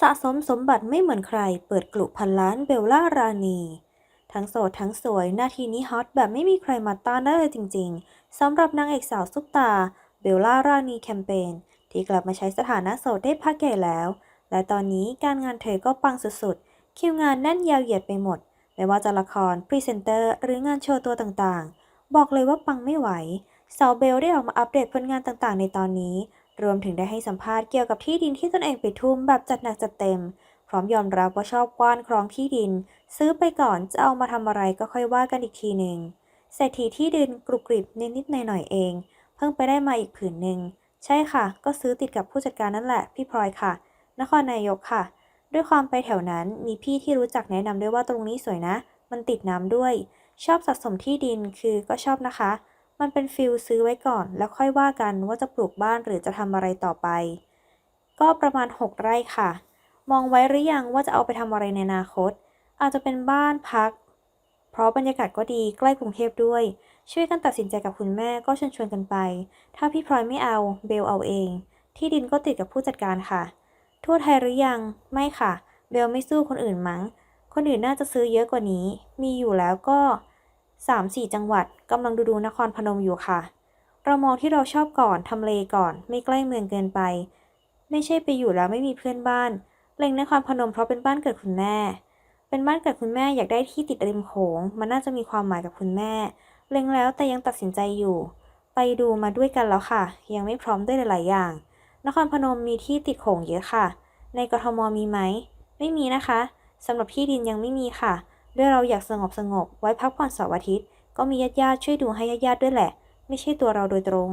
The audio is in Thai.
สะสมสมบัติไม่เหมือนใคร เปิดกลุ่พันล้านเบลล่ารานี ทั้งโสดทั้งสวยหน้าทีนี้ฮอตแบบไม่มีใครมาต้านได้เลยจริงๆสำหรับนางเอกสาวซุปตา เบลล่ารานีแคมเปญที่กลับมาใช้สถานะโสดได้พักใหญ่แล้ว และตอนนี้การงานเธอก็ปังสุดๆ คิวงานแน่นยาวเหยียดไปหมด ไม่ว่าจะละคร พรีเซนเตอร์ หรืองานโชว์ตัวต่างๆ บอกเลยว่าปังไม่ไหวสาวเบลได้ออกมาอัปเดตผลงานต่างๆ ในตอนนี้ รวมถึงได้ให้สัมภาษณ์เกี่ยวกับที่ดินที่ตนเองไปทุ่มแบบจัดหนักจัดเต็ม พร้อมยอมรับว่าชอบกว้านครองที่ดิน ซื้อไปก่อนจะเอามาทำอะไรก็ค่อยว่ากันอีกทีหนึ่งเศรษฐีที่ดินกรุบกริบนิดๆหน่อยๆเอง เพิ่งไปได้มาอีกผืนหนึ่งใช่ค่ะ ก็ซื้อติดกับผู้จัดการนั่นแหละ พี่พลอยค่ะ นครนายกค่ะ ด้วยความไปแถวนั้นมีพี่ที่รู้จักแนะนำด้วยว่าตรงนี้สวยนะ มันติดน้ำด้วย ชอบสะสมที่ดินคือก็ชอบนะคะ มันเป็นฟิลซื้อไว้ก่อน แล้วค่อยว่ากันว่าจะปลูกบ้านหรือจะทำอะไรต่อไป ก็ประมาณ 6 ไร่ค่ะ มองไว้หรือยังว่าจะเอาไปทำอะไรในอนาคต อาจจะเป็นบ้านพัก เพราะบรรยากาศก็ดีใกล้กรุงเทพด้วย ช่วยกันตัดสินใจกับคุณแม่ก็เชิญชวนกันไป ถ้าพี่พลอยไม่เอาเบลเอาเอง ที่ดินก็ติดกับผู้จัดการค่ะ ทั่วไทยหรือยังไม่ค่ะ เบลไม่สู้คนอื่นมั้ง คนอื่นน่าจะซื้อเยอะกว่านี้ มีอยู่แล้วก็ 3-4 จังหวัดกำลังดูดูนครพนมอยู่ค่ะ เรามองที่เราชอบก่อนทำเลก่อน ไม่ใกล้เมืองเกินไป ไม่ใช่ไปอยู่แล้วไม่มีเพื่อนบ้าน เล็งนครพนมเพราะเป็นบ้านเกิดคุณแม่ เป็นบ้านเกิดคุณแม่อยากได้ที่ติดริมโขง มันน่าจะมีความหมายกับคุณแม่ เล็งแล้วแต่ยังตัดสินใจอยู่ ไปดูมาด้วยกันแล้วค่ะ ยังไม่พร้อมด้วยหลาย ๆ อย่าง นครพนมมีที่ติดโขงเยอะค่ะ ในกทมมีไหม ไม่มีนะคะสำหรับที่ดินยังไม่มีค่ะ ด้วยเราอยากสงบสงบไว้พักผ่อนเสาร์อาทิตย์ ก็มีญาติๆช่วยดูให้ญาติๆด้วยแหละ ไม่ใช่ตัวเราโดยตรง